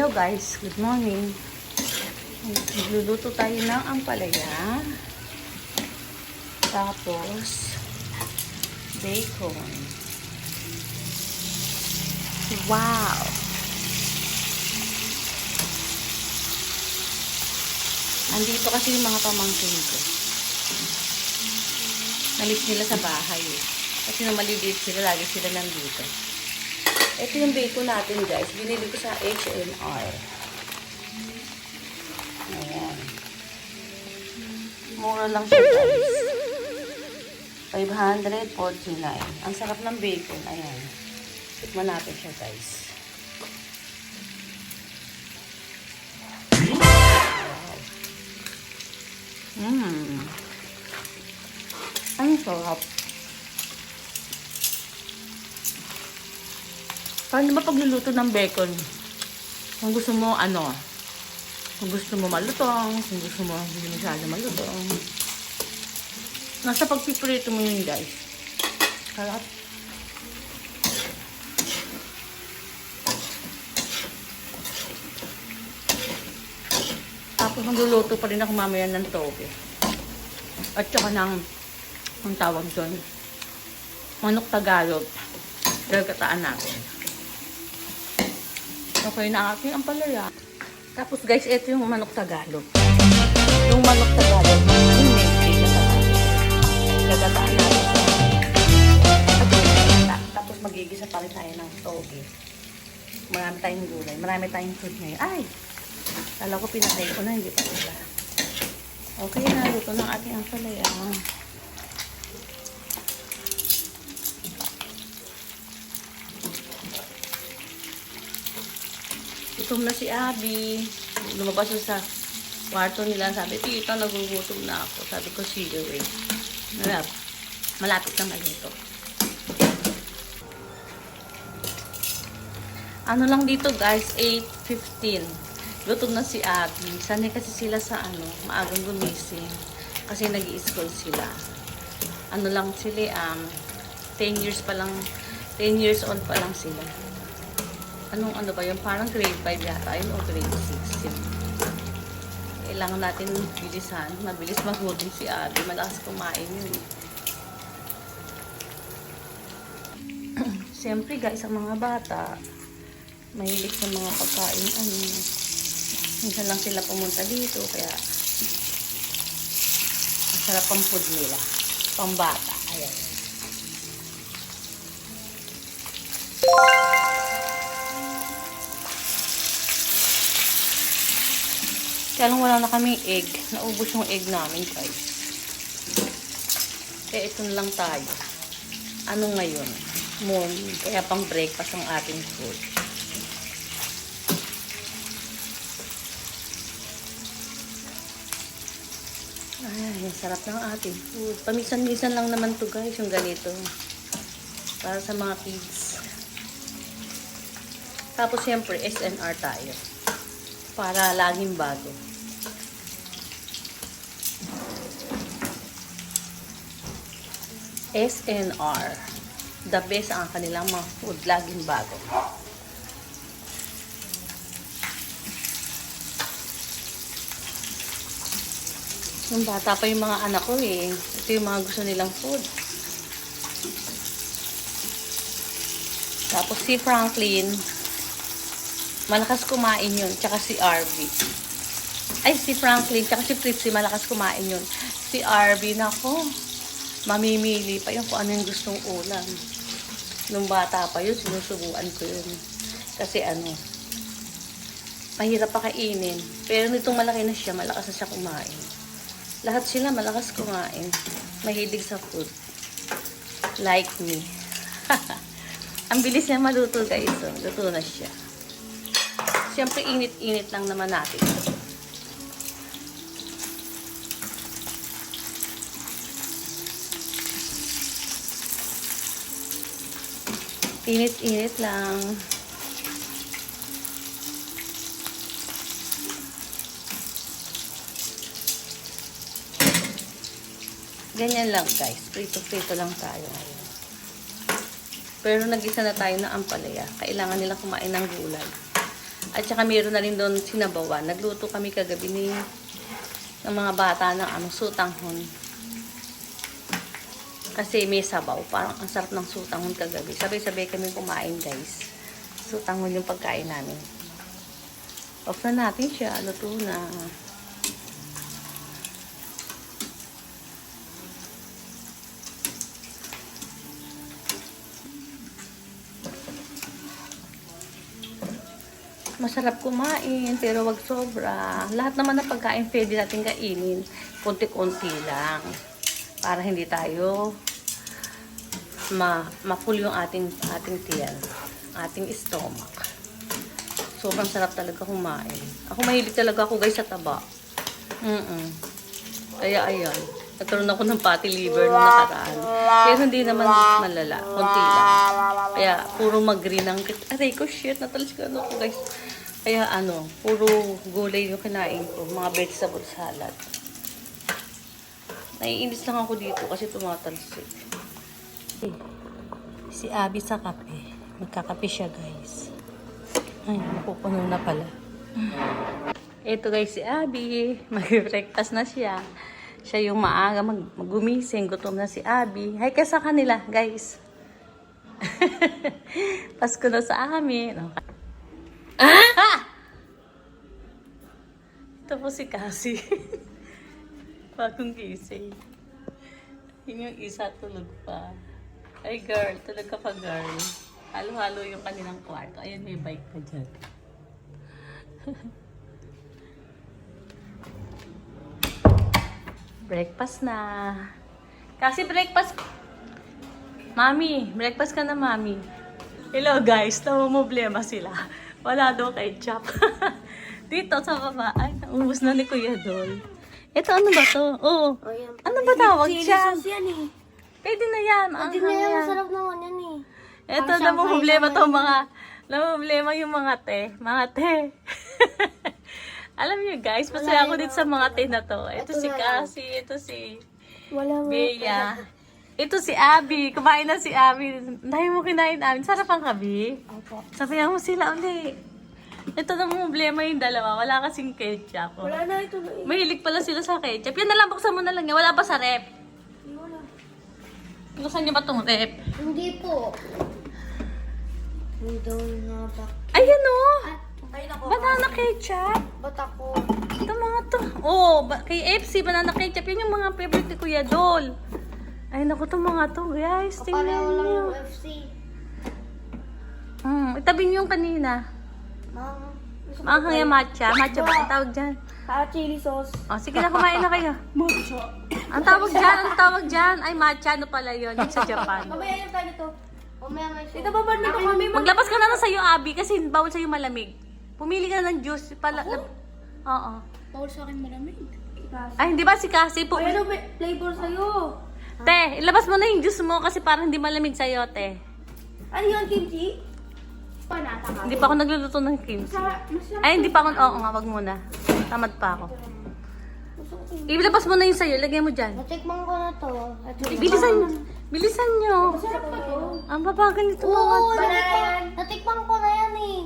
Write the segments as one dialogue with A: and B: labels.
A: Hello guys, good morning. Magluluto tayo ng ampalaya. Tapos, bacon. Wow! Andito kasi yung mga pamangkin ko. Nalis nila sa bahay. eh. Kasi nung maliliit sila, lagi sila nandito. Ito yung bacon natin guys. Binili ko sa H&R. Ayan. Mura lang siya guys. 549. Ang sarap ng bacon. Ayan. Tikman natin siya guys. Mmm. Ang sarap. Paano ba pagluluto ng bacon? Kung gusto mo, ano, kung gusto mo malutong, kung gusto mo hindi masyado malutong. Nasa pagpiprito mo yun, guys. Sarap. Tapos magluluto pa rin ako mamaya ng toge. At saka ng, ang tawag doon, manok Tagalog. Gagataan natin. Okay na aking ampalaya. Tapos guys, ito yung manok Tagalog. Yung manok Tagalog, yung maybe Gagataan natin. At Tapos magigisa pa rin tayo ng toge. Marami tayong gulay. Marami tayong food ngayon. Ay! Kala ko pinatay ko na, hindi pa pala. Okay na, luto ng ating ampalaya. Gutom na si Abby. Lumabas siya sa kwarto nila. Sabi, tita, nagugutom na ako. Sabi ko, sige, wait. Malap, malapit na maluto. Ano lang dito guys, 8.15. Gutom na si Abby. Sanay kasi sila sa ano, maagang gumising. Kasi nag school sila. Ano lang sila, um, 10 years pa lang, 10 years old pa lang sila. Anong ano ba yun? Parang grade 5 yata yun o grade 6 yun. Kailangan natin bilisan. Mabilis magutom si Abby. Malakas kumain yun. Siyempre guys, ang mga bata, mahilig sa mga pagkain. Ano, minsan lang sila pumunta dito. Kaya, masarap ang food nila. Pambata. Ayan. Kaya wala na kaming egg. Naubos yung egg namin, guys. Kaya ito na lang tayo. Ano ngayon? Morning. Kaya pang breakfast ang ating food. Ay, sarap ng ating food. Pamisan-misan lang naman to guys, yung ganito. Para sa mga kids. Tapos siyempre, SNR tayo. Para laging bago. SNR. The best ang kanilang mga food. Laging bago. Nung bata pa yung mga anak ko eh. Ito yung mga gusto nilang food. Tapos si Franklin, malakas kumain yun. Tsaka si RV. Ay, si Franklin, tsaka si Fritzy, malakas kumain yun. Si RV, nako, mamimili pa yun kung ano yung gustong ulam. Nung bata pa yun, sinusubuan ko yun. Kasi ano, mahirap pa kainin. Pero nitong malaki na siya, malakas na siya kumain. Lahat sila malakas kumain. Mahilig sa food. Like me. Ang bilis niya maluto guys. Oh. Luto na siya. Siyempre init-init lang naman natin. Init-init lang. Ganyan lang guys. Prito-prito lang tayo ngayon. Pero nagisa na tayo ng ampalaya. Kailangan nila kumain ng gulay. At saka meron na rin doon sinabawan. Nagluto kami kagabi ni ng mga bata ng ano, sutanghon. Kasi may sabaw. Parang ang sarap ng sutanghon kagabi. Sabay-sabay kami kumain guys. Sutanghon yung pagkain namin. Off na natin siya. Luto na. Masarap kumain, pero wag sobra. Lahat naman ng pagkain pwede natin kainin. Kunti-kunti lang. Para hindi tayo ma ma-full yung ating ating tiyan, ating stomach. Sobrang sarap talaga kumain. Ako mahilig talaga ako guys sa taba. Mm Kaya ayan, nagkaroon ako ng fatty liver nung nakaraan. Pero hindi naman malala, konti lang. Kaya puro mag-green ang aray ko shit, natalis ko ano guys. Kaya ano, puro gulay yung kinain ko, mga vegetable salad. Naiinis lang ako dito kasi tumatalsik. Eh, Si Abby sa kape. Magkakape siya, guys. Ay, mapupuno na pala. Ito guys, si Abby. Mag-breakfast na siya. Siya yung maaga mag magumising. Gutom na si Abby. Hi ka sa kanila, guys. Pasko na sa amin. Okay. Ah! Ito po si Cassie. Bagong gising. Yun yung isa tulog pa. Ay girl, tulog ka pa girl. Halo-halo yung kanilang kwarto. Ayun, may bike pa dyan. breakfast na. Kasi breakfast... Mami, breakfast ka na, mami. Hello guys, namumblema sila. Wala daw ketchup. Dito sa baba, ay, naubos na ni Kuya Dol. Ito, ano ba to? Oo.
B: Oh.
A: Ano ba tawag
B: Chili
A: dyan?
B: sauce yan eh.
A: Pwede na yan.
B: Hindi na yan, masarap naman yan eh.
A: Ito,
B: Pang
A: na problema to mga, na problema yung mga te. Mga te. Alam niyo guys, masaya ako dito sa mga te na to. Ito si. Cassie, ito si
B: Wala mo.
A: Bea. Ito si Abby. Kumain na si Abby. Dahil mo kinain Abby. Sarap ang kabi.
B: Opo.
A: Sabihan mo sila uli. Ito na problema yung dalawa. Wala kasing ketchup. oh.
B: Wala na ito eh.
A: Mahilig pala sila sa ketchup. Yan na lang, buksan mo na lang yan. Wala pa sa rep. Buksan niyo ba tong rep?
B: Hindi po. Hindi nga ba?
A: Ayan o! Oh.
B: Ay, nako.
A: Banana ketchup.
B: Ba't ako?
A: Ito mga to. Oh, kay FC, banana ketchup. Yan yung mga favorite ni Kuya Dol. Ay, naku, to mga to, guys. Tingnan
B: Pareho lang
A: niyo.
B: yung FC.
A: Hmm, itabi niyo yung kanina.
B: Mama.
A: Maanghang
B: try.
A: yung matcha. Matcha ba ang tawag dyan?
B: Ah, chili sauce.
A: Oh, sige na, kumain na kayo.
B: Matcha.
A: Ang tawag dyan, ang tawag dyan. Ay, matcha. Ano pala yun? Yung sa Japan.
B: Mamaya yung tayo to. Mamaya may sauce. Dito ba ba dito kami?
A: Maglabas ka na lang sa'yo, Abby, kasi bawal sa'yo malamig. Pumili ka ng juice. Pala, Oo.
B: Bawal sa akin malamig.
A: Ay, hindi ba si Cassie? Pu-
B: Ay, ano ba flavor sa'yo?
A: te, ilabas mo na yung juice mo kasi parang hindi malamig sa'yo, te.
B: Ano yun, kimchi? Panata ka.
A: Hindi pa ako nagluluto ng kimchi. Ay, hindi pa ako. Oo nga, wag muna. Tamad pa ako. Ilabas mo na yung sa'yo. Lagay mo dyan.
B: Natikman ko na to. Ito.
A: Bilisan, bilisan nyo.
B: Masarap pa to.
A: Ang babagal nito
B: Oo,
A: mga.
B: natikman, natikman ko na yan eh.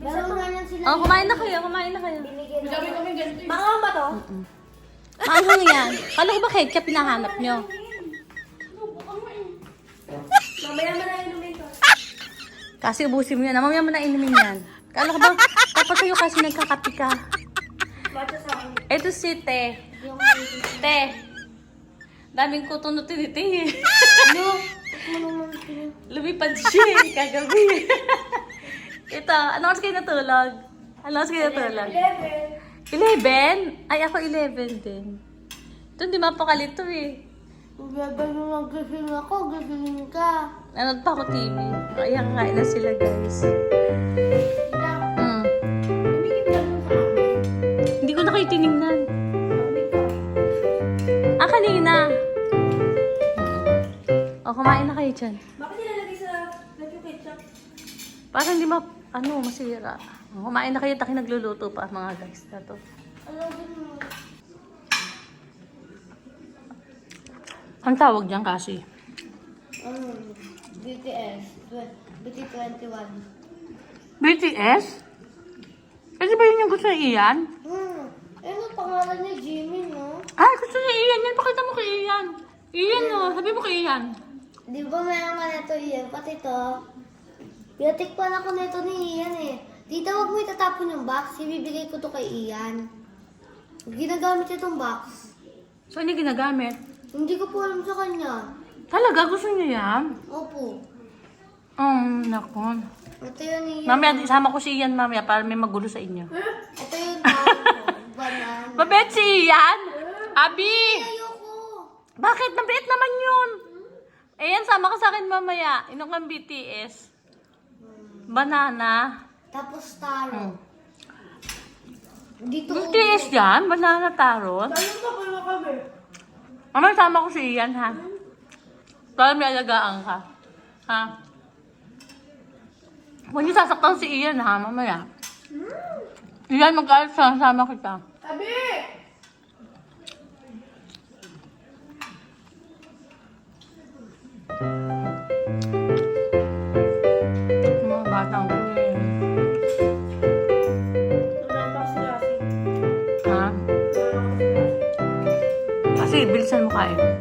B: Meron nga yan sila.
A: Oh, kumain na kayo, kumain na kayo.
B: Binigyan na. Baka ba to?
A: Maanghang yan. Kala ko ba ketchup pinahanap nyo?
B: Mamaya mo na inumin to.
A: Kasi ubusin mo yan. Mamaya mo na inumin yan. Kala ko ba, dapat sa'yo kasi nagkakapi ka. Ito si Te. Te. Daming kuto na tiniti.
B: Ano? Tikman mo naman ito.
A: Lumipad siya eh, kagabi. Ito, ano oras kayo natulog? Ano oras kayo natulog?
B: Eleven.
A: 11? Ay, ako 11 din. Ito, hindi mapakalito eh.
B: Eleven yung nagising ako, gising ka.
A: Nanood pa ako TV. Kaya kakain na sila, guys. Mm. Hindi ko na kayo tinignan. Ah, kanina. O, kumain na kayo dyan.
B: Bakit nilalagay sa lagi ketchup?
A: Para hindi ma... Ano, masira. O, kumain na kayo, taki nagluluto pa, mga guys. Na to.
B: Ano din mo?
A: Ang tawag dyan kasi?
B: Ano? BTS. tw- BT21.
A: BTS? Kasi ba yun yung gusto ni Ian?
B: Hmm. Ano pangalan niya? Jimmy, no?
A: Ay, gusto ni Ian yan. Pakita mo kay Ian. Ian, no. Sabi mo kay Ian.
B: Di ba meron ka nito Ian? Pati to. Pinatikpan ako nito ni Ian eh. Tita, wag mo itatapon yung box. Ibibigay ko to kay Ian. Ginagamit itong box.
A: So, ano yung ginagamit?
B: Hindi ko po alam sa kanya.
A: Talaga, gusto niya yan?
B: Opo.
A: Um, naku.
B: Ito yun Ian.
A: Mamaya, isama ko si Ian mamaya para may magulo sa inyo.
B: Ito ko. Banana.
A: Mabait si Ian? Abi!
B: Ayoko.
A: Bakit? Mabait naman yun. Ayan, sama ka sa akin mamaya. Inom kang BTS. Banana.
B: Tapos taro.
A: Hmm.
B: Dito
A: BTS yan? Banana tarot?
B: Ayun pa pala kami.
A: Mamaya sama ko si Ian, ha? Para may alagaan ka. Ha? Huwag niyo sasaktan si Ian, ha? Mamaya. Ian, mag-alit sa sama kita.
B: Abi!
A: Mga batang ko eh. Ha? Kasi, bilisan mo kain.